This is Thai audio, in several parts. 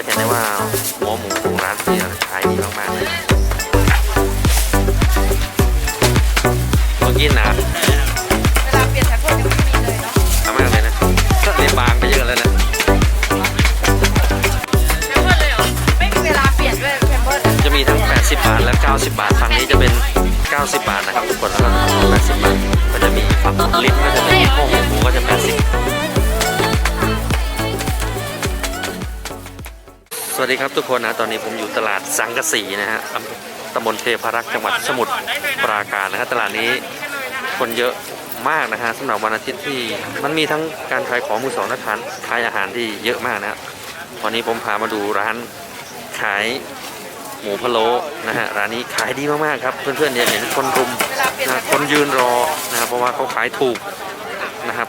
จะเห็นได้ว่าหัวหมูของร้านพี่ขายดีมากๆเลยเมื่อกี้หนาเวลาเปลี่ยนแพ็คเกจยังไม่มีเลยเนาะมากเลยนะนี่บางไปเยอะแล้วนะแพ็คเกจเลยเหรอไม่มีเวลาเปลี่ยนด้วยแพ็คเกจจะมีทั้ง 80 บาทและ 90 บาท ฝั่งนี้จะเป็น 90 บาทนะครับทุกคน แล้วก็ฝั่งนู้น80 บาท ก็จะมีฝั่งลิ้นก็จะเป็นพวกหมูก็จะ 80 วัสดีครับทุกคนนะตอนนี้ผมอยู่ตลาดสังกะสีนะฮะอำตำบลเทพารักษ์จังหวัดสมุทรปราการนะครับตลาดนี้คนเยอะมากนะฮะสำหรับวันอาทิตย์ที่มันมีทั้งการขายของมือสองและขายขายอาหารที่เยอะมากนะฮะวันนี้ผมพามาดูร้านขายหมูพะโล้นะฮะร้านนี้ขายดีมากๆครับเพื่อนๆเนี่ยเห็นคนรุมนะคนยืนรอนะครับเพราะว่าเขาขายถูกนะครับ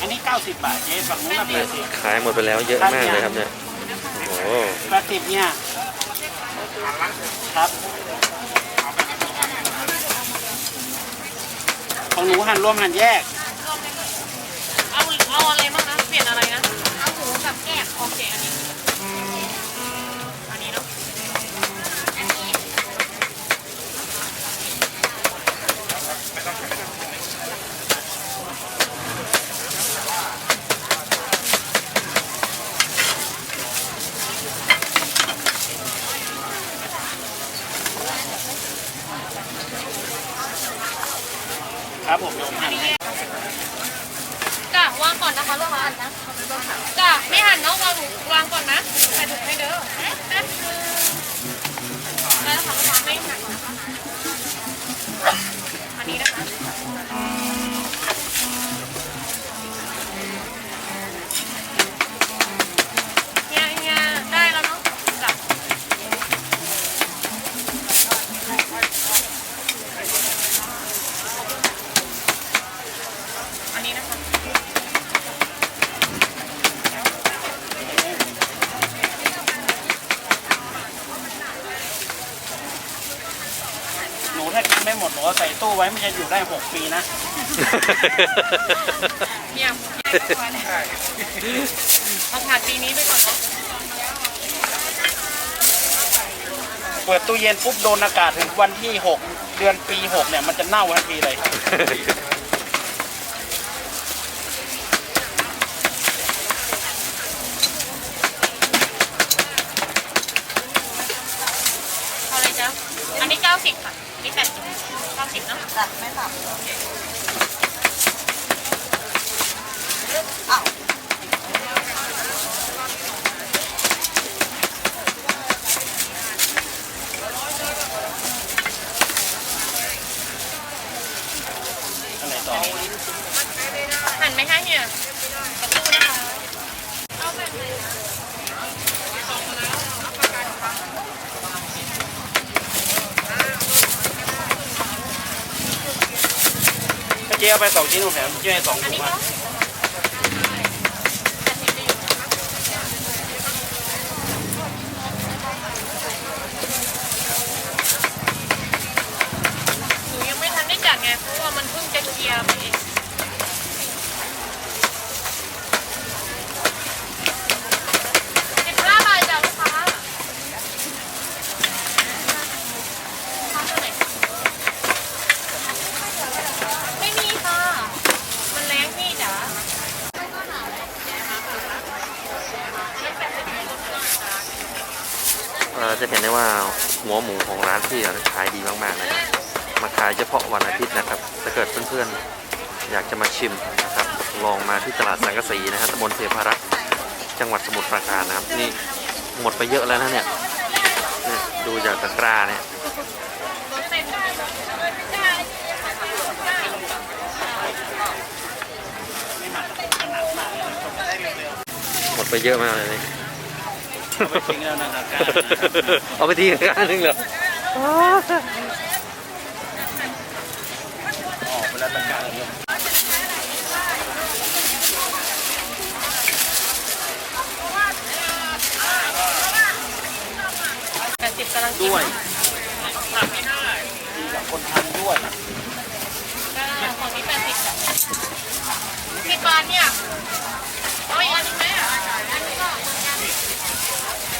อันนี้ 90 บาทเจ๊ฝั่งนู้นละ80ขายหมดไปแล้วเยอะมากเลยครับเนี่ยโอ้โห80เนี่ยครับของหนูหั่นรวมหั่นแยก เอาเอาอะไรบ้างนะ เปลี่ยนอะไรนะ เอาหมูกับแกบโอเคอันนี้ นนี้นะคะหนูถ้ากินไม่หมดหนูเอาใส่ตู้ไว้มันจะอยู่ได้6ปีนะเงียบเอาผ่านปีนี้ไปก่อนเนาะเปิดตู้เย็นปุ๊บโดนอากาศถึงวันที่6เดือนปี6เนี่ยมันจะเน่าทันทีเลย เอาอะไรจ๊ะ อันนี้ 90 ค่ะ อันนี้ 80 จ้ะไม่ปรับอ้าวอันไหนต่อหั่นไหมคะเฮียกระตู้นะคะเอาแบบไหน ถ้าเอาไป2ชิ้นผมแถมเจ๊ให้สองถุงอะเนาะหนูยังไม่ทันได้จัดไงเพราะว่ามันเพิ่งจะเคลียร์ไปเอง เราจะเห็นได้ว่าหัวหมูของร้านพี่ขายดีมากๆนะครับมาขายเฉพาะวันอาทิตย์นะครับถ้าเกิดเพื่อนๆ อยากจะมาชิมนะครับ ลองมาที่ตลาดสังกะสีนะครับตำบลเสภารักษ์จังหวัดสมุทรปราการนะครับ นี่หมดไปเยอะแล้วนะเนี่ยดูจากตะกร้าเนี่ยหมดไปเยอะมากเลยนี่ เอาไปทิ้งแล้วนะครับเอาไปทีกันอันหนึงเหรอออกไปแล้วตะกร้ารเดียวแปดสิบกำลังกินด้วยดีกับคนทำด้วยก็ของนี้แปดสิบจ้ะสิบบาทเนี่ยเอาอีกอันหนึงไหมอะอันนี้ก็เหมือนกัน Thank you.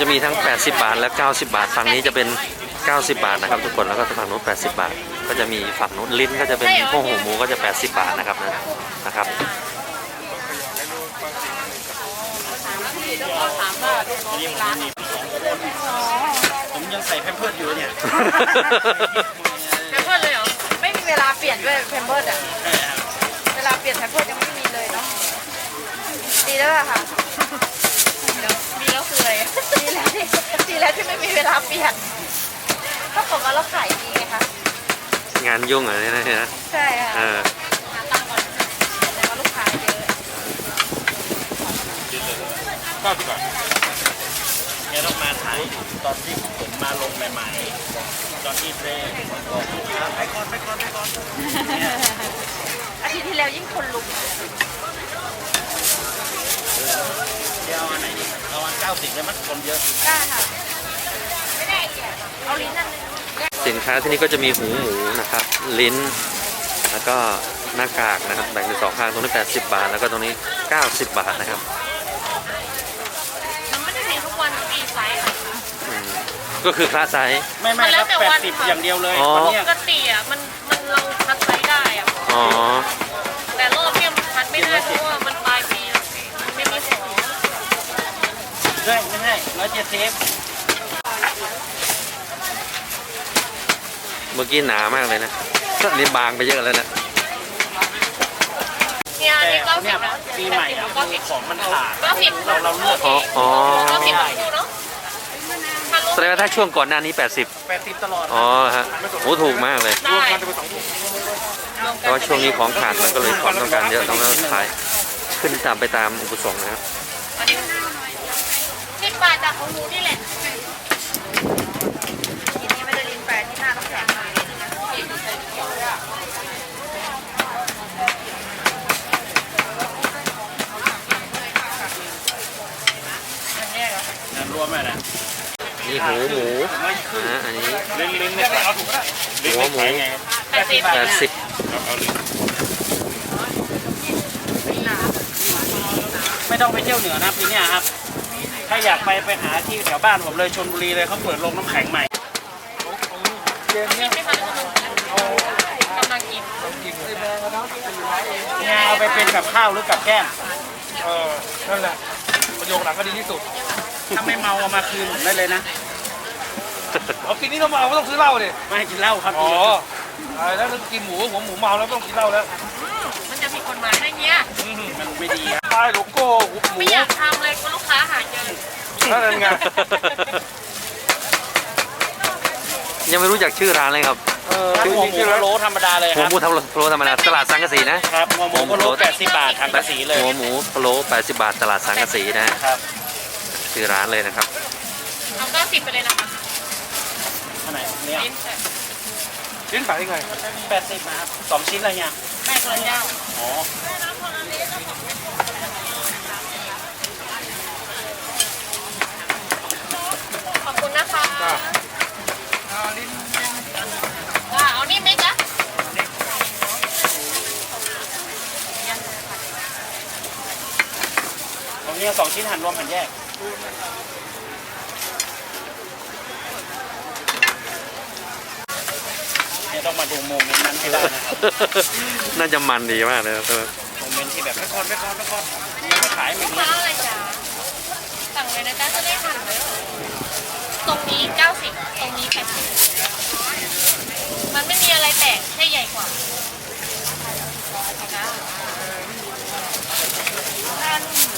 จะมีทั้ง 80 บาทและ 90 บาท ฝั่งนี้จะเป็น 90 บาทนะครับ ทุกคนแล้วก็ฝั่งนู้น80 บาท ก็จะมีฝั่งนู้นลิ้นก็จะเป็นพวกหูหมูก็จะ 80 บาทนะครับนะนะครับผมยังใส่แพมเพิร์ดอยู่เนี่ยแพมเพิร์สเลยเหรอไม่มีเวลาเปลี่ยนด้วยแพมเพิร์ดอะใช่ครับเวลาเปลี่ยนแพมเพิร์ดยังไม่มีเลยเนาะดีแล้วล่ะค่ะมี แล้วคืออะไรดีแล้วที่ดีแล้วที่ไม่มีเวลาเปลี่ยนก็ผมว่าเราขายดีไงคะงานยุ่งอะไรนะเนี่ยนะใช่ค่ะเออแต่ว่าลูกค้าเยอะเนี่ยต้องมาถ่ายตอนที่ผมมาลงใหม่ๆ ตอนที่เพลงบอกลูกค้าไปก่อนไปก่อนไปก่อนเนี่ยอาทิตย์ที่แล้วยิ่งคนลุก 90เลยมันคนเยอะได้ค่ะไม่ได้เอาลิ้นนั่นสินค้าที่นี่ก็จะมีหูหมูนะครับ ลิ้น แล้วก็หน้ากากนะครับ แบ่งเป็นสองข้างตรงนี้80 บาท แล้วก็ตรงนี้ 90 บาทนะครับไม่ได้มีทุกวันมีไซส์ก็คือคลสไซส์ไม่ไม่ครับแปดสิบอย่างเดียวเลยปกติอะมันมันเราคราสไซส์ได้อะอ๋อแต่รอบเนี้ยมันคัดไม่ได้เพราะว่า ใช่ไม่ใช่ร้อยเจ็ดสิบเมื่อกี้หนามากเลยนะนี่บางไปเยอะแล้วนะเนี่ยอันแต่นี้เก้าสิเนี่ยบนะปีใหม่อะเก้าสิบของมันขาดเก้าสิบเราเราเลือกอ๋ออ๋อเก้าสิบดูเนาะถ้าลดแสดงว่าถ้าช่วงก่อนหน้านี้ 80 แปดสิบตลอดอ๋อฮะโอ้ถูกมากเลย ได้แต่ว่าช่วงนี้ของขาดมันก็เลยความต้องการเยอะต้องขาย ขึ้นตามไปตามอุปสงค์นะครับอันนี้สิบบาท จากของหนูนี่แหละทีนี้ไม่ได้ลิ้นแปรที่หน้าต้องแข็งหน่อยนิดนึงนะนรวมเลยนะนี่หูหมูนะอันนี้ลิ้นลิ้นเนี่ยเอาถูกแล้หัวหมูแปดสิบ80ไม่ต้องไปเที่ยวเหนือนะปีนี้ครับ ถ้าอยากไปไปหาที่แถวบ้านผมเลยชลบุรีเลยเขาเปิดโรงน้ำแข็งใหม่กินไม่ทันกำลังกินเนี่ยเอาไปเป็นกับข้าวหรือกับแก้มเออนั่นแหละประโยคหลังก็ดีที่สุด ถ้าไม่เมาเอามาคืนผมได้เลยนะเอากินนี่เราเมาไม่ต้องซื้อเหล้าดิไม่ให้กินเหล้าครับอ๋อตายแล้วกินหมูหัวหมูเมาแล้วต้องกินเหล้าแล้ว ผิดกฎหมายได้เงี้ยมันไม่ดีครับตายโลโก้หมูไม่อยากทำเลยก็ลูกค้าหาเจอนั่นไงยังไม่รู้จักชื่อร้านเลยครับ เออหัวหมูพะโล้ธรรมดาเลยคหัวรับ หมูทำโลธรรมดาตลาดสังกะสีนะครับหัวหมูพะโล้80 บาททางกระสีเลยหัวหมูพะโล้80 บาทตลาดสังกะสีนะฮะครับชื่อร้านเลยนะครับ เอาเก้าสิบไปเลยนะคะอันไหนเนี่ยลิ้นแต่ลิ้นขายยังไง80นะครับสองชิ้นอะไรเนี่ยแม่คนละเจ้าอ๋อขอบคุณนะคะจ้าว่าเอานี่ไหมจ๊ะตรงนี้สองชิ้นหั่นรวมหั่นแยก เนี่ยต้องมาดูมุมนั้นให้ได้นะครับน่าจะมันดีมากเลยนะครับตรงมุเป็นที่แบบไปก่อนไปก่อนไปก่อนยังไม่ขายไม่ลูกมีค้าอะไรจ๊ะสั่งเลยนะจ๊ะจะได้หั่นเลยตรงนี้ 90 ตรงนี้ 80 มันไม่มีอะไรแตกแค่ใหญ่กว่านะหน้านุ่ม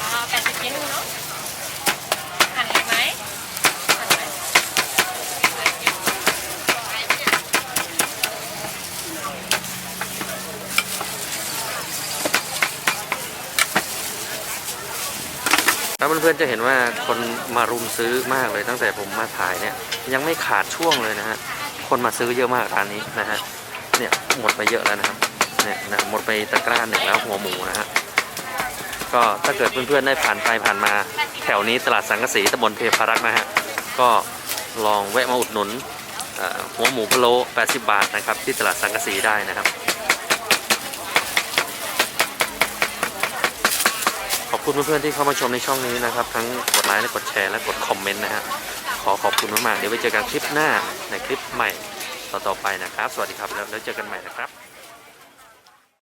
อ่า80ชิ้นเนาะหั่นเลยไหมหั่นไหม แล้วเพื่อนๆจะเห็นว่าคนมารุมซื้อมากเลยตั้งแต่ผมมาถ่ายเนี่ยยังไม่ขาดช่วงเลยนะฮะคนมาซื้อเยอะมากร้านนี้นะฮะเนี่ยหมดไปเยอะแล้วนะครับเนี่ยนะหมดไปตะกร้าหนึ่งแล้วหัวหมูนะฮะก็ถ้าเกิดเพื่อนๆได้ผ่านไปผ่านมาแถวนี้ตลาดสังกะสีตำบลเทพารักษ์นะฮะก็ลองแวะมาอุดหนุนหัวหมูพะโล้80 บาทนะครับที่ตลาดสังกะสีได้นะครับ ขอบคุณเพื่อนๆที่เข้ามาชมในช่องนี้นะครับ ทั้งกดไลค์และกดแชร์และกดคอมเมนต์นะฮะขอขอบคุณมากๆเดี๋ยวไปเจอกันคลิปหน้าในคลิปใหม่ต่อๆไปนะครับ สวัสดีครับแล้วแล้วเจอกันใหม่นะครับ